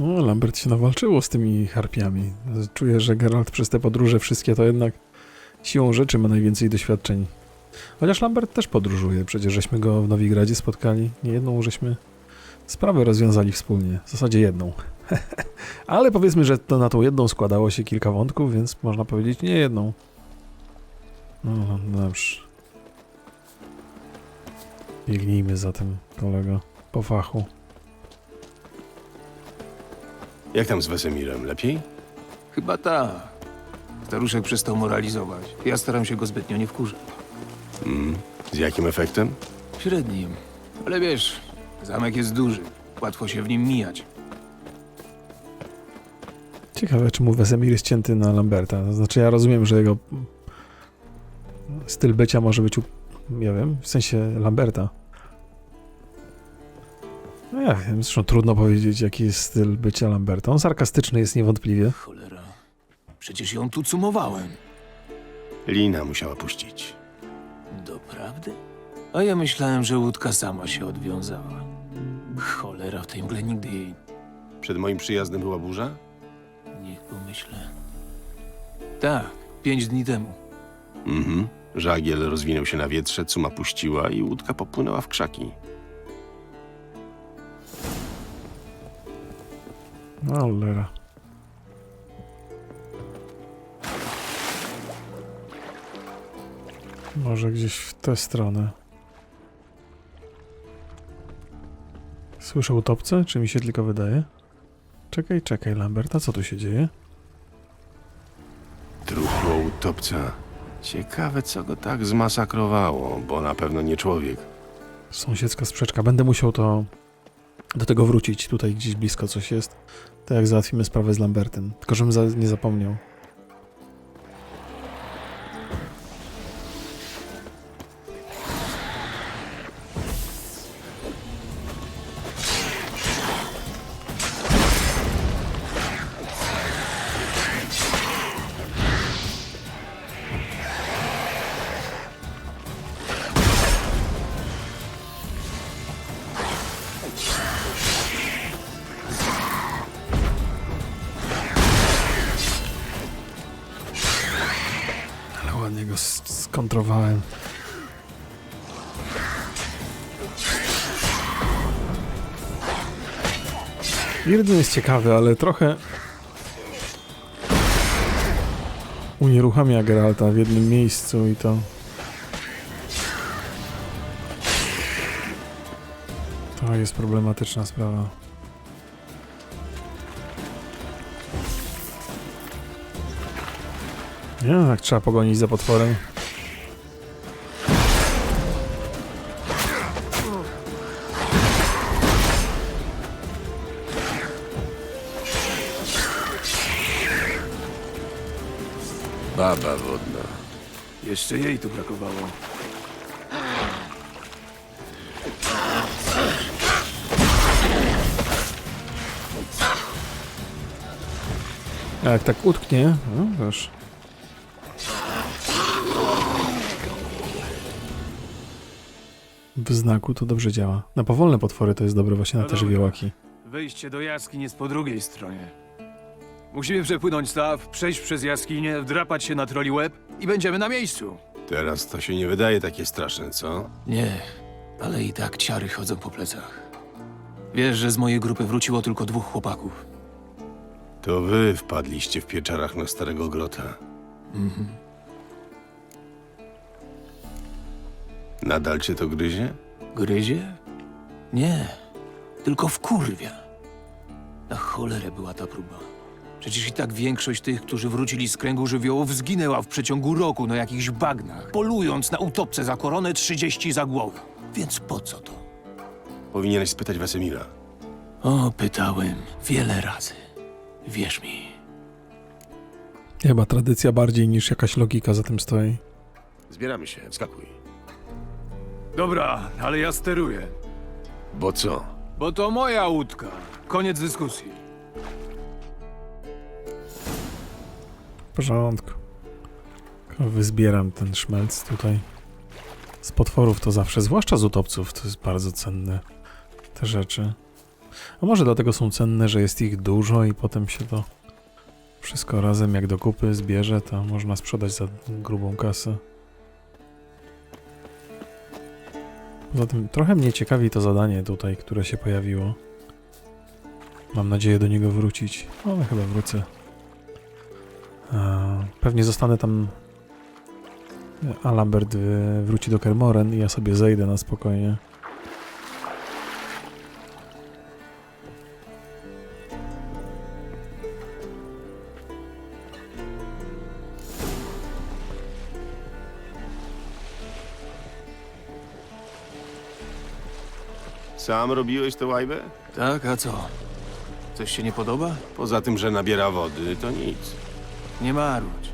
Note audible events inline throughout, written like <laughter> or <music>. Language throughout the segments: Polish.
No, Lambert się nawalczyło z tymi harpiami. Czuję, że Geralt przez te podróże wszystkie to jednak siłą rzeczy ma najwięcej doświadczeń. Chociaż Lambert też podróżuje, przecież żeśmy go w Nowigradzie spotkali. Nie jedną żeśmy sprawę rozwiązali wspólnie. W zasadzie jedną. <laughs> Ale powiedzmy, że to na tą jedną składało się kilka wątków, więc można powiedzieć nie jedną. No, dobrze. Biegnijmy za tym kolego po fachu. Jak tam z Wesemirem? Lepiej? Chyba tak. Staruszek przestał moralizować. Ja staram się go zbytnio nie wkurzać. Mm. Z jakim efektem? Średnim. Ale wiesz, zamek jest duży. Łatwo się w nim mijać. Ciekawe, czy mu Wesemir jest cięty na Lamberta. To znaczy, ja rozumiem, że jego styl bycia może być, u... ja wiem, w sensie Lamberta. No ja wiem, zresztą trudno powiedzieć, jaki jest styl bycia Lamberta. On sarkastyczny jest niewątpliwie. Cholera. Przecież ją tu cumowałem. Lina musiała puścić. Doprawdy? A ja myślałem, że łódka sama się odwiązała. Cholera, w tej mgle nigdy jej... Przed moim przyjazdem była burza? Niech pomyślę. Tak, pięć dni temu. Mhm. Żagiel rozwinął się na wietrze, cuma puściła i łódka popłynęła w krzaki. No, cholera. Może gdzieś w tę stronę. Słyszę utopce? Czy mi się tylko wydaje? Czekaj, czekaj, Lambert, a co tu się dzieje? Truchło utopca. Ciekawe, co go tak zmasakrowało, bo na pewno nie człowiek. Sąsiedzka sprzeczka. Będę musiał to do tego wrócić. Tutaj gdzieś blisko coś jest. Tak jak załatwimy sprawę z Lambertem. Tylko żebym za, nie zapomniał. Ładnie go skontrowałem. Irden jest ciekawy, ale trochę unieruchamia Geralta w jednym miejscu i to... To jest problematyczna sprawa. Nie, tak trzeba pogonić za potworem. Baba wodna. Jeszcze jej tu brakowało. A jak tak utknie, no wiesz. W znaku to dobrze działa. Na powolne potwory to jest dobre właśnie na te No dobra. żywiołaki. Wejście do jaskiń jest po drugiej stronie. Musimy przepłynąć staw, przejść przez jaskinię, wdrapać się na troli łeb i będziemy na miejscu. Teraz to się nie wydaje takie straszne, co? Nie, ale i tak ciary chodzą po plecach. Wiesz, że z mojej grupy wróciło tylko dwóch chłopaków. To wy wpadliście w pieczarach na starego grota. Mhm. Nadal cię to gryzie? Gryzie? Nie, tylko wkurwia. Na cholerę była ta próba. Przecież i tak większość tych, którzy wrócili z kręgu żywiołów, zginęła w przeciągu roku na jakichś bagnach, polując na utopce za koronę 30 za głowę. Więc po co to? Powinieneś spytać Wesemira. O, pytałem wiele razy. Wierz mi. Chyba tradycja bardziej niż jakaś logika za tym stoi. Zbieramy się, wskakuj. Dobra, ale ja steruję. Bo co? Bo to moja łódka. Koniec dyskusji. W porządku. Wyzbieram ten szmelc tutaj. Z potworów to zawsze, zwłaszcza z utopców, to jest bardzo cenne. Te rzeczy. A może dlatego są cenne, że jest ich dużo i potem się to wszystko razem jak do kupy zbierze, to można sprzedać za grubą kasę. Poza tym trochę mnie ciekawi to zadanie tutaj, które się pojawiło. Mam nadzieję do niego wrócić, ale chyba wrócę. Pewnie zostanę tam a Lambert y, wróci do Kermoren i ja sobie zejdę na spokojnie. Sam robiłeś tę łajbę? Tak, a co? Coś się nie podoba? Poza tym, że nabiera wody, to nic. Nie marudź.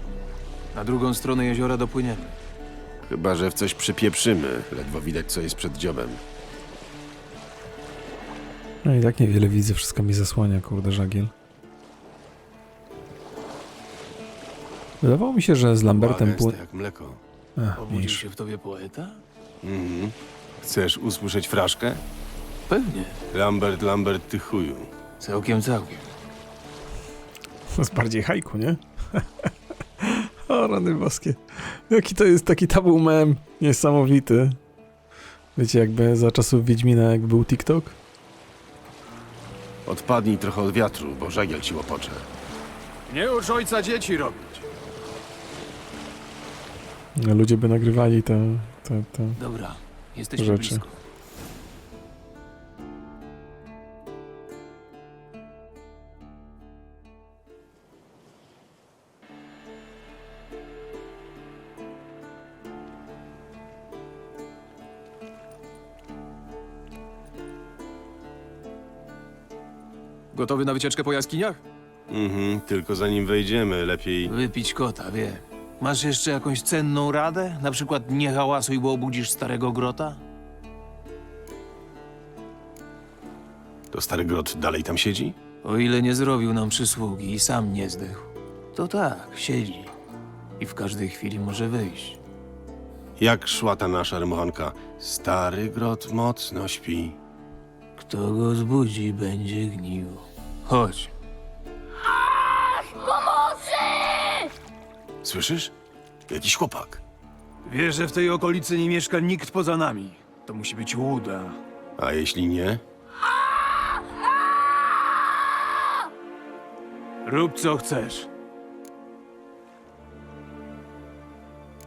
Na drugą stronę jeziora dopłyniemy. Chyba, że w coś przypieprzymy. Ledwo widać, co jest przed dziobem. No i tak niewiele widzę, wszystko mi zasłania, kurde, żagiel. Wydawało mi się, że z Lambertem Uwaga, pły... jest jak mleko. Ach, Obudził mniejsza. się w tobie poeta? Mhm. Chcesz usłyszeć fraszkę? Pewnie. Lambert, Lambert, ty chuju. Całkiem, całkiem. To jest bardziej hajku, nie? <laughs> o, rany boskie. Jaki to jest taki tabu mem. Niesamowity. Wiecie, jakby za czasów Wiedźmina, jak był TikTok? Odpadnij trochę od wiatru, bo żagiel ci łopocze. Nie ucz ojca dzieci robić. Ludzie by nagrywali te... te, te. Dobra, jesteśmy Rzeczy. blisko. Gotowy na wycieczkę po jaskiniach? Mhm, tylko zanim wejdziemy, lepiej... Wypić kota, wie. Masz jeszcze jakąś cenną radę? Na przykład nie hałasuj, bo obudzisz starego grota? To stary grot dalej tam siedzi? O ile nie zrobił nam przysługi i sam nie zdechł, to tak, siedzi. I w każdej chwili może wyjść. Jak szła ta nasza rymowanka? Stary grot mocno śpi. Kto go zbudzi, będzie gnił. Chodź. Słyszysz? Jakiś chłopak. Wiesz, że w tej okolicy nie mieszka nikt poza nami. To musi być łuda. A jeśli nie? Rób co chcesz.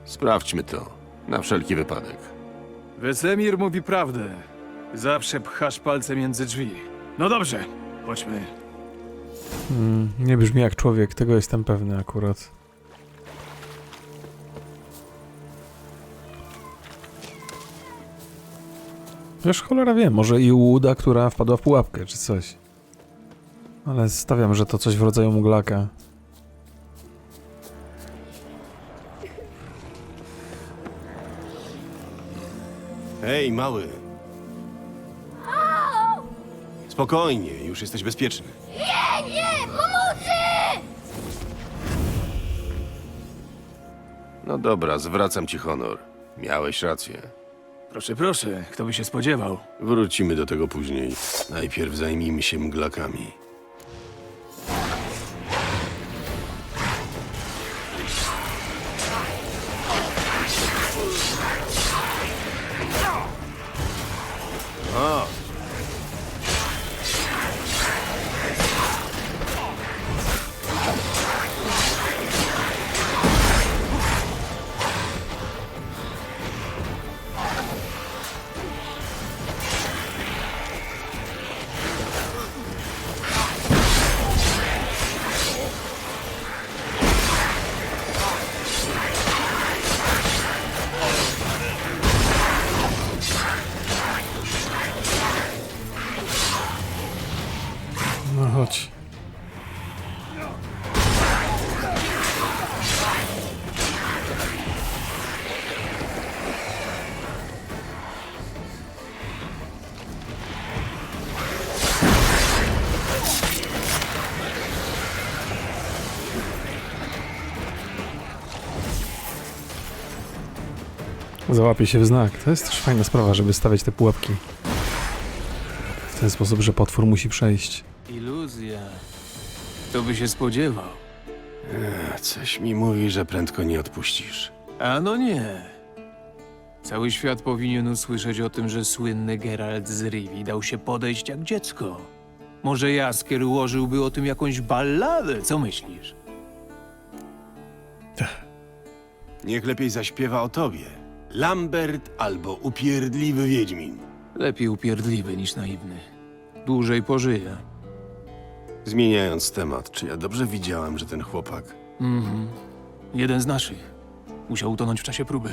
Sprawdźmy to. Na wszelki wypadek. Wesemir mówi prawdę. Zawsze pchasz palce między drzwi. No dobrze, chodźmy. Mm, nie brzmi jak człowiek, tego jestem pewny akurat. Wiesz, cholera wie, może i łuda, która wpadła w pułapkę, czy coś. Ale stawiam, że to coś w rodzaju muglaka. Hej, mały. Spokojnie, już jesteś bezpieczny. Nie, nie, pomocy! No dobra, zwracam ci honor. Miałeś rację. Proszę, proszę, kto by się spodziewał? Wrócimy do tego później. Najpierw zajmijmy się mglakami. Załapie się w znak. To jest też fajna sprawa, żeby stawiać te pułapki. w ten sposób, że potwór musi przejść. Iluzja. Kto by się spodziewał? Ech, coś mi mówi, że prędko nie odpuścisz. A no nie. Cały świat powinien usłyszeć o tym, że słynny Geralt z Rivi dał się podejść jak dziecko. Może Jaskier ułożyłby o tym jakąś balladę, co myślisz? Niech lepiej zaśpiewa o tobie. Lambert albo upierdliwy Wiedźmin. Lepiej upierdliwy niż naiwny. Dłużej pożyje. Zmieniając temat, czy ja dobrze widziałem, że ten chłopak... Mhm. Jeden z naszych. Musiał utonąć w czasie próby.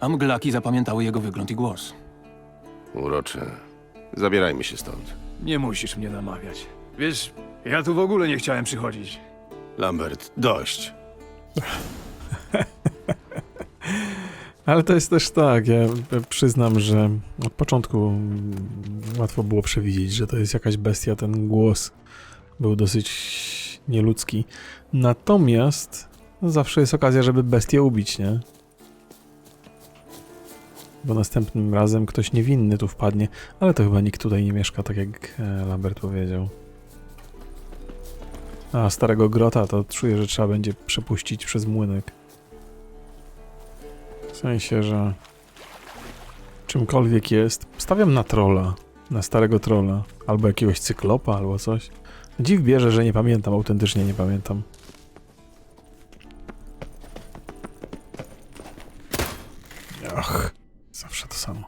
A mglaki zapamiętały jego wygląd i głos. Urocze. Zabierajmy się stąd. Nie musisz mnie namawiać. Wiesz, ja tu w ogóle nie chciałem przychodzić. Lambert, dość. Ale to jest też tak, ja przyznam, że od początku łatwo było przewidzieć, że to jest jakaś bestia, ten głos był dosyć nieludzki. Natomiast no, zawsze jest okazja, żeby bestię ubić, nie? Bo następnym razem ktoś niewinny tu wpadnie, ale to chyba nikt tutaj nie mieszka, tak jak e, Lambert powiedział. A starego grota to czuję, że trzeba będzie przepuścić przez młynek. W sensie, że czymkolwiek jest, stawiam na trolla, na starego trolla, albo jakiegoś cyklopa, albo coś. Dziw bierze, że nie pamiętam, autentycznie nie pamiętam. Ach, zawsze to samo.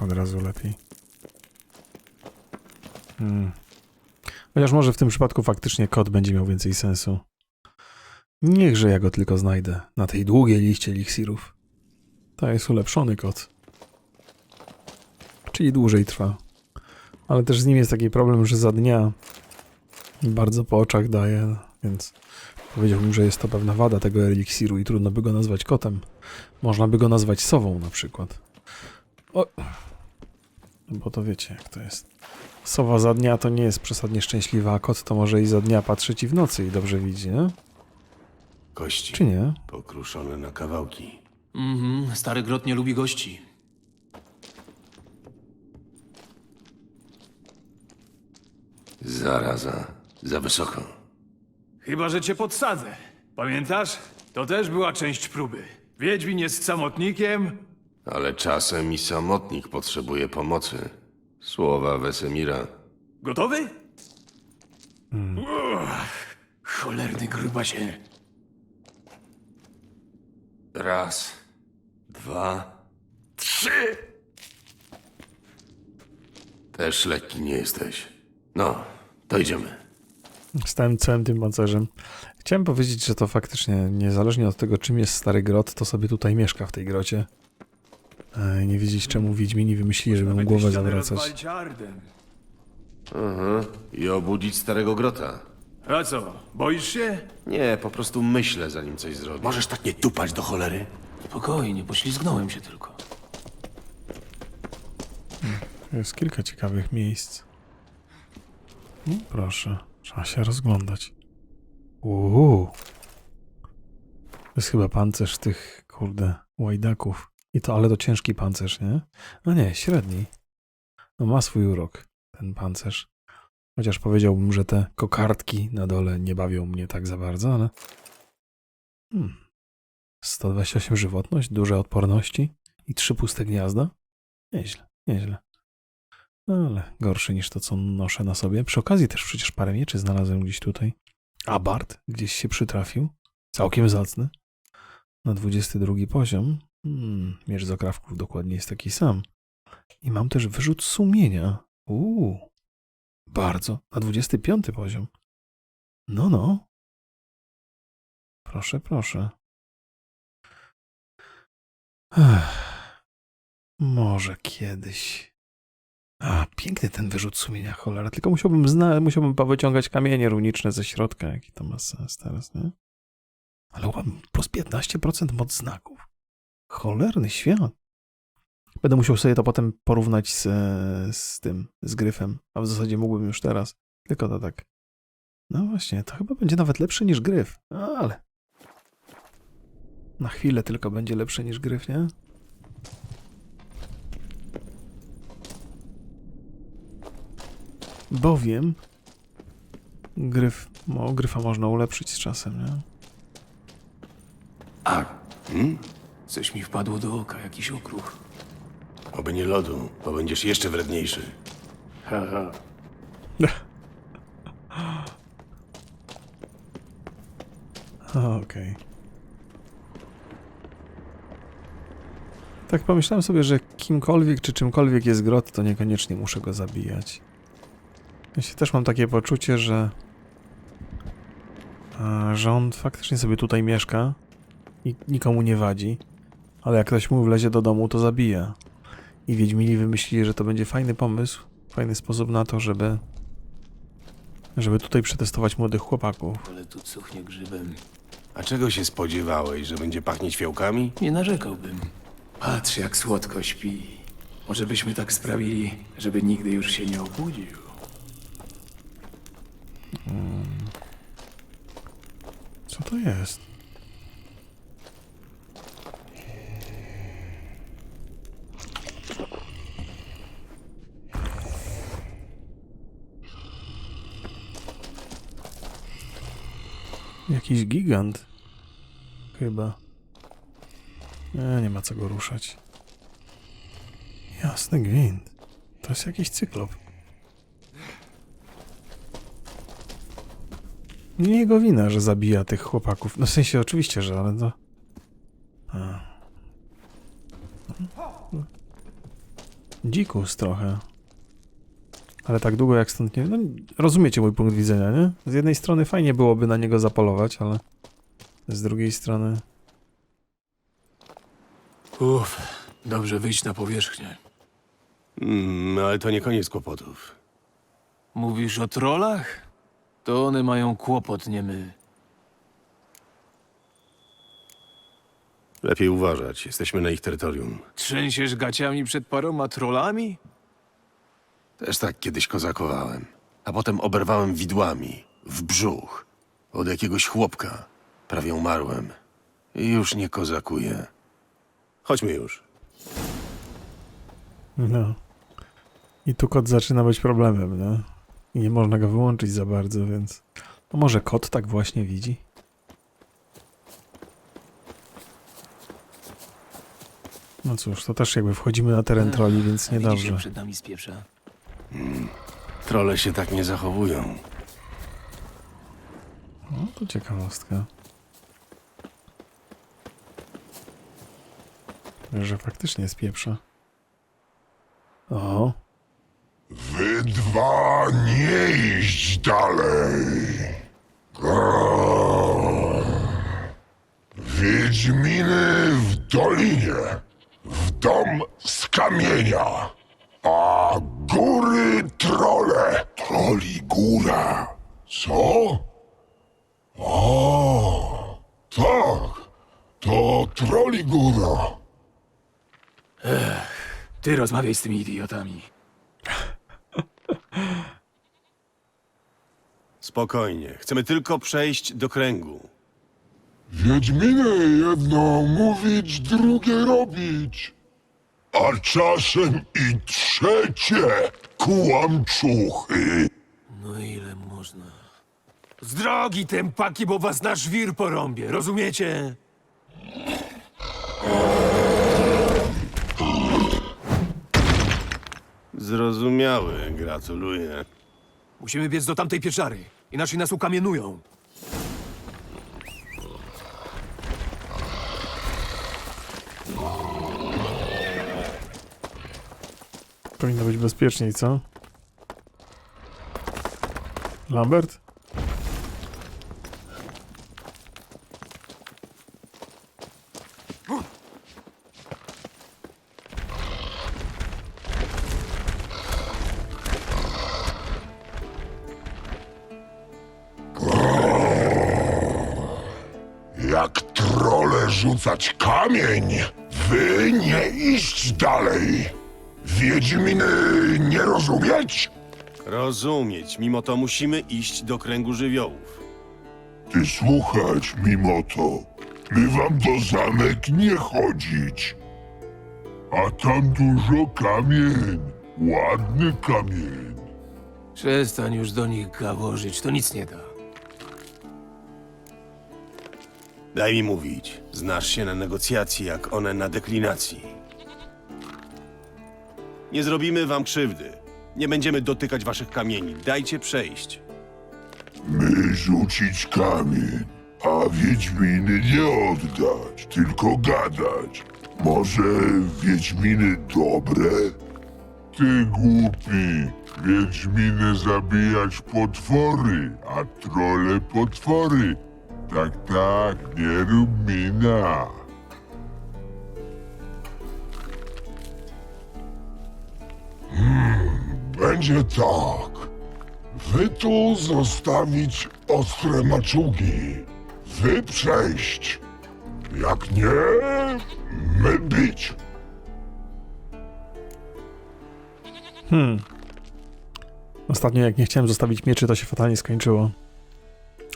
Od razu lepiej. Hmm. Chociaż może w tym przypadku faktycznie kod będzie miał więcej sensu. Niechże ja go tylko znajdę na tej długiej liście eliksirów. To jest ulepszony kod. Czyli dłużej trwa. Ale też z nim jest taki problem, że za dnia bardzo po oczach daje, więc powiedziałbym, że jest to pewna wada tego eliksiru i trudno by go nazwać kotem. Można by go nazwać sową na przykład. O! No Bo to wiecie, jak to jest. Sowa za dnia to nie jest przesadnie szczęśliwa, a kot to może i za dnia patrzy ci w nocy i dobrze widzi, nie? Kości. Czy nie? Pokruszone na kawałki. Mhm, stary grot nie lubi gości. Zaraza. Za wysoko. Chyba, że cię podsadzę. Pamiętasz? To też była część próby. Wiedźmin jest samotnikiem, Ale czasem i samotnik potrzebuje pomocy. Słowa Wesemira. Gotowy? Uff, cholerny grubasie. Raz, dwa, trzy. Też lekki nie jesteś. No, to idziemy. Z tym całym tym pancerzem. Chciałem powiedzieć, że to faktycznie, niezależnie od tego, czym jest stary grot, to sobie tutaj mieszka w tej grocie. E, Nie wiedzieć, czemu Wiedźmini wymyślili, żeby mu głowę zawracać. ardem. Mhm. I obudzić starego grota. A co, boisz się? Nie, po prostu myślę, zanim coś zrobię. Możesz tak nie tupać do cholery. Spokojnie, poślizgnąłem się tylko. Jest kilka ciekawych miejsc. No, proszę, trzeba się rozglądać. Uuu. To jest chyba pancerz tych, kurde, łajdaków. I to, ale to ciężki pancerz, nie? No nie, średni. No ma swój urok, ten pancerz. Chociaż powiedziałbym, że te kokardki na dole nie bawią mnie tak za bardzo, ale... Hmm. 128 żywotność, duże odporności i trzy puste gniazda? Nieźle, nieźle. No, ale gorszy niż to, co noszę na sobie. Przy okazji też przecież parę mieczy znalazłem gdzieś tutaj. Abart gdzieś się przytrafił. Całkiem zacny. Na 22 poziom. Hmm, miecz z okrawków dokładnie jest taki sam. I mam też wyrzut sumienia. Uuu. Bardzo. Na 25 poziom. No, no. Proszę, proszę. Ech. Może kiedyś. A, piękny ten wyrzut sumienia, cholera. Tylko musiałbym, zna- musiałbym powyciągać kamienie runiczne ze środka, jaki to ma sens teraz, nie? Ale mam plus 15% moc znaków. Cholerny świat. Będę musiał sobie to potem porównać z, z tym, z gryfem. A w zasadzie mógłbym już teraz. Tylko to tak. No właśnie, to chyba będzie nawet lepsze niż gryf. Ale Na chwilę tylko będzie lepsze niż gryf, nie? Bowiem gryf, no, gryfa można ulepszyć z czasem, nie? A, Hmm? Coś mi wpadło do oka, jakiś okruch. Oby nie lodu, bo będziesz jeszcze wredniejszy. Haha. <laughs> Okej. Tak pomyślałem sobie, że kimkolwiek czy czymkolwiek jest grot, to niekoniecznie muszę go zabijać. Ja się też mam takie poczucie, że że on faktycznie sobie tutaj mieszka i nikomu nie wadzi, ale jak ktoś mu wlezie do domu, to zabija. I Wiedźmini wymyślili, że to będzie fajny pomysł, fajny sposób na to, żeby żeby tutaj przetestować młodych chłopaków. Ale tu cuchnie grzybem. A czego się spodziewałeś, że będzie pachnieć fiołkami? Nie narzekałbym. Patrz, jak słodko śpi. Może byśmy tak sprawili, żeby nigdy już się nie obudził. Co to jest? Jakiś gigant. Chyba. Nie, nie ma co go ruszać. Jasny gwint. To jest jakiś cyklop. Nie jego wina, że zabija tych chłopaków. No w sensie oczywiście, że ale to... A. Dzikus trochę. Ale tak długo jak stąd nie... No, rozumiecie mój punkt widzenia, nie? Z jednej strony fajnie byłoby na niego zapolować, ale... Z drugiej strony... Uff, dobrze wyjść na powierzchnię. Mm, ale to nie koniec kłopotów. Mówisz o trollach? To one mają kłopot, nie my. Lepiej uważać, jesteśmy na ich terytorium. Trzęsiesz gaciami przed paroma trollami? Też tak kiedyś kozakowałem. A potem oberwałem widłami, w brzuch, od jakiegoś chłopka. Prawie umarłem. I już nie kozakuję. Chodźmy już. No. I tu kot zaczyna być problemem, nie? I nie można go wyłączyć za bardzo, więc... A może kot tak właśnie widzi? No cóż, to też jakby wchodzimy na teren troli, więc Widzisz, jak niedobrze. przed nami spieprza. Trole się tak nie zachowują. No to ciekawostka. Że faktycznie jest pieprza. O, Wy dwa nie iść dalej. Grrr. Wiedźminy w dolinie, w dom z kamienia, a góry trole. Troli góra. Co? O, tak, to troli góra. Ty rozmawiaj z tymi idiotami. Spokojnie, chcemy tylko przejść do kręgu. Wiedźminy jedno mówić, drugie robić. A czasem i trzecie kłamczuchy. No ile można? Z drogi tępaki, bo was na żwir porąbie, rozumiecie? Zrozumiały, gratuluję. Musimy biec do tamtej pieczary, inaczej nas ukamienują. powinno być bezpieczniej, co? Lambert? Jak trole rzucać kamień, wy nie iść dalej. Wiedźminy nie rozumieć? Rozumieć, mimo to musimy iść do kręgu żywiołów. Ty słuchać mimo to. bywam do zamek nie chodzić. A tam dużo kamień, ładny kamień. Przestań już do nich gaworzyć, to nic nie da. Daj mi mówić. Znasz się na negocjacji, jak one na deklinacji. Nie zrobimy wam krzywdy. Nie będziemy dotykać waszych kamieni. Dajcie przejść. My rzucić kamień, a Wiedźminy nie oddać, tylko gadać. Może Wiedźminy dobre? Ty głupi, Wiedźminy zabijać potwory, a trole potwory. Tak, tak, nie rób mina. Hmm, będzie tak. Wy tu zostawić ostre maczugi. Wy przejść. Jak nie, my bić. Hmm. Ostatnio jak nie chciałem zostawić mieczy, to się fatalnie skończyło.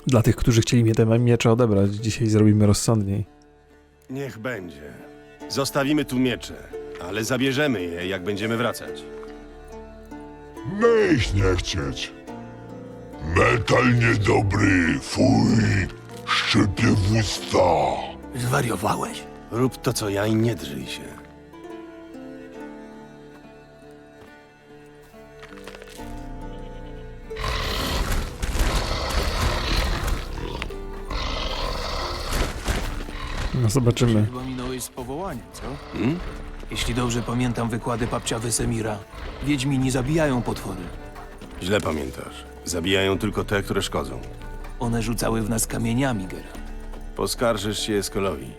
Dla tych, którzy chcieli mnie te miecze odebrać, dzisiaj zrobimy rozsądniej. Niech będzie. Zostawimy tu miecze, ale zabierzemy je, jak będziemy wracać. My ich nie chcieć. Metal niedobry, fuj, szczypie w usta. Zwariowałeś? Rób to, co ja i nie drżyj się. No zobaczymy. Chyba minąłeś z powołaniem, co? Hmm? Jeśli dobrze pamiętam wykłady papcia Wesemira, Wiedźmini zabijają potwory. Źle pamiętasz. Zabijają tylko te, które szkodzą. One rzucały w nas kamieniami, Geralt. Poskarżysz się Eskolowi.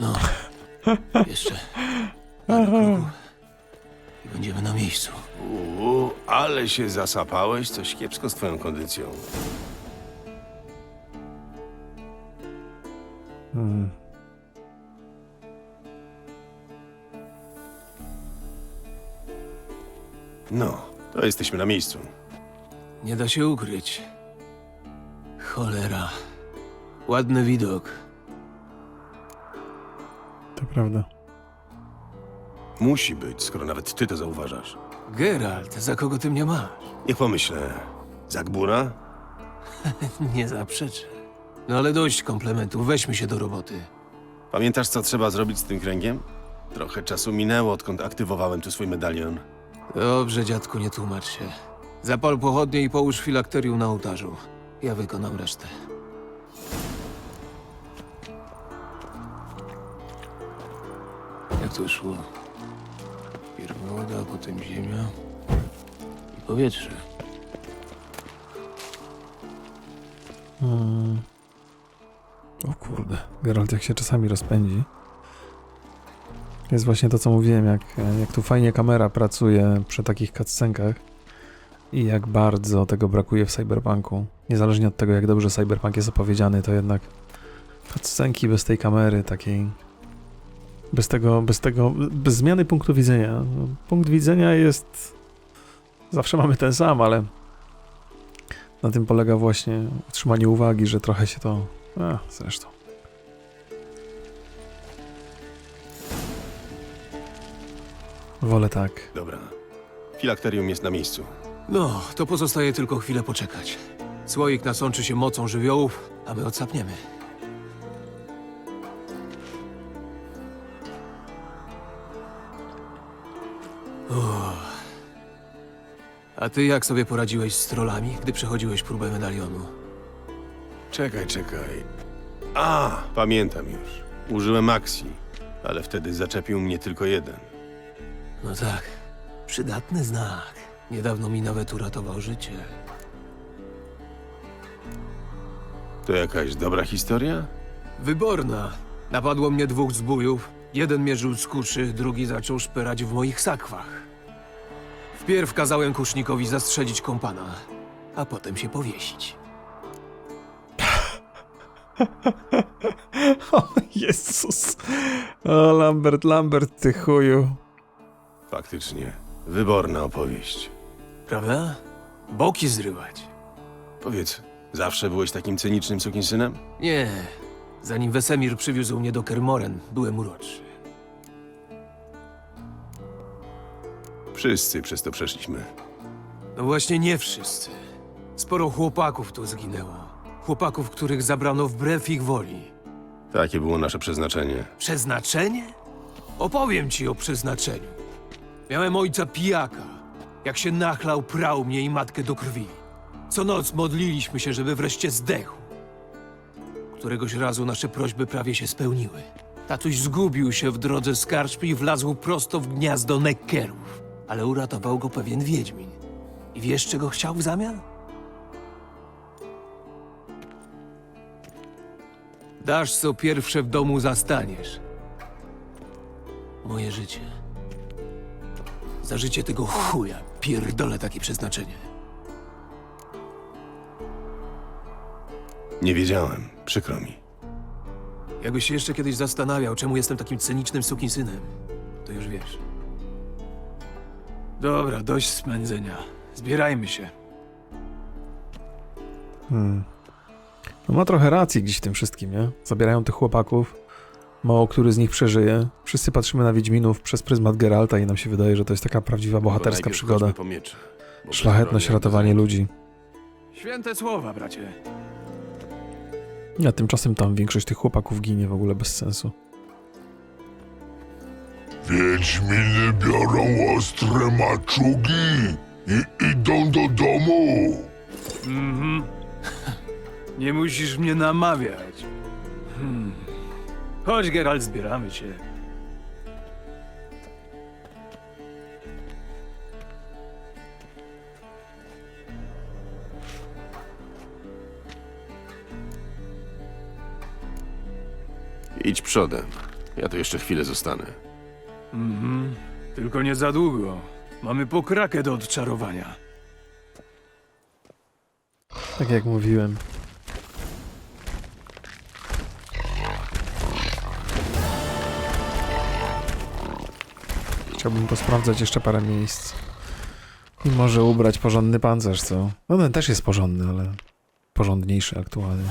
No, <laughs> jeszcze parę kroków i będziemy na miejscu. Uuu, ale się zasapałeś. Coś kiepsko z twoją kondycją. Hmm. No, to jesteśmy na miejscu. Nie da się ukryć. Cholera. Ładny widok. To prawda. Musi być, skoro nawet ty to zauważasz. Geralt, za kogo ty mnie masz? Niech pomyślę. Zagbura? <laughs> Nie zaprzeczę. No ale dość komplementów, weźmy się do roboty. Pamiętasz, co trzeba zrobić z tym kręgiem? Trochę czasu minęło, odkąd aktywowałem tu swój medalion. Dobrze, dziadku, nie tłumacz się. Zapal pochodnie i połóż filakterium na ołtarzu. Ja wykonam resztę. Jak to szło? Pierw woda, potem ziemia i powietrze. Hmm. O kurde, Geralt jak się czasami rozpędzi. Jest właśnie to, co mówiłem, jak, jak tu fajnie kamera pracuje przy takich cutscenkach i jak bardzo tego brakuje w Cyberpunku. Niezależnie od tego, jak dobrze Cyberpunk jest opowiedziany, to jednak cutscenki bez tej kamery takiej... Bez tego, bez tego, bez zmiany punktu widzenia. Punkt widzenia jest... Zawsze mamy ten sam, ale na tym polega właśnie utrzymanie uwagi, że trochę się to. A, zresztą. Wolę tak. Dobra. Filakterium jest na miejscu. No, to pozostaje tylko chwilę poczekać. Słoik nasączy się mocą żywiołów, a my odsapniemy. Uff. A ty jak sobie poradziłeś z trollami, gdy przechodziłeś próbę medalionu? Czekaj, czekaj. A, pamiętam już. Użyłem akcji, ale wtedy zaczepił mnie tylko jeden. No tak, przydatny znak. Niedawno mi nawet uratował życie. To jakaś dobra historia? Wyborna. Napadło mnie dwóch zbójów. Jeden mierzył z kuszy, drugi zaczął szperać w moich sakwach. Wpierw kazałem kusznikowi zastrzelić kompana, a potem się powiesić. <laughs> O Jezus. O Lambert, Lambert, ty chuju. Faktycznie. Wyborna opowieść. Prawda? Boki zrywać. Powiedz, zawsze byłeś takim cynicznym sukinsynem? Nie. Zanim Wesemir przywiózł mnie do Kermoren, byłem uroczy. Wszyscy przez to przeszliśmy. No właśnie nie wszyscy. Sporo chłopaków tu zginęło. Chłopaków, których zabrano wbrew ich woli. Takie było nasze przeznaczenie. Przeznaczenie? Opowiem ci o przeznaczeniu. Miałem ojca pijaka. Jak się nachlał, prał mnie i matkę do krwi. Co noc modliliśmy się, żeby wreszcie zdechł. Któregoś razu nasze prośby prawie się spełniły. Tatuś zgubił się w drodze z karczmy i wlazł prosto w gniazdo nekkerów. Ale uratował go pewien wiedźmin. I wiesz, czego chciał w zamian? Dasz, co pierwsze w domu zastaniesz. Moje życie. Za życie tego chuja pierdolę takie przeznaczenie. Nie wiedziałem, przykro mi. Jakbyś się jeszcze kiedyś zastanawiał, czemu jestem takim cynicznym sukinsynem, to już wiesz. Dobra, dość smędzenia. Zbierajmy się. Hmm. No ma trochę racji gdzieś w tym wszystkim, nie? Zabierają tych chłopaków, mało który z nich przeżyje. Wszyscy patrzymy na Wiedźminów przez pryzmat Geralta i nam się wydaje, że to jest taka prawdziwa bohaterska przygoda. chodźmy Po miecze, bo bez Szlachetność, ratowanie ludzi. Święte słowa, bracie. A tymczasem tam większość tych chłopaków ginie w ogóle bez sensu. Wiedźminy biorą ostre maczugi i idą do domu. Mhm. <laughs> Nie musisz mnie namawiać. Chodź, Geralt, zbieramy się. Idź przodem. Ja tu jeszcze chwilę zostanę. Mhm. Tylko nie za długo. Mamy pokrakę do odczarowania. Tak jak mówiłem. Chciałbym posprawdzać jeszcze parę miejsc. I może ubrać porządny pancerz, co? No ten też jest porządny, ale porządniejszy aktualnie.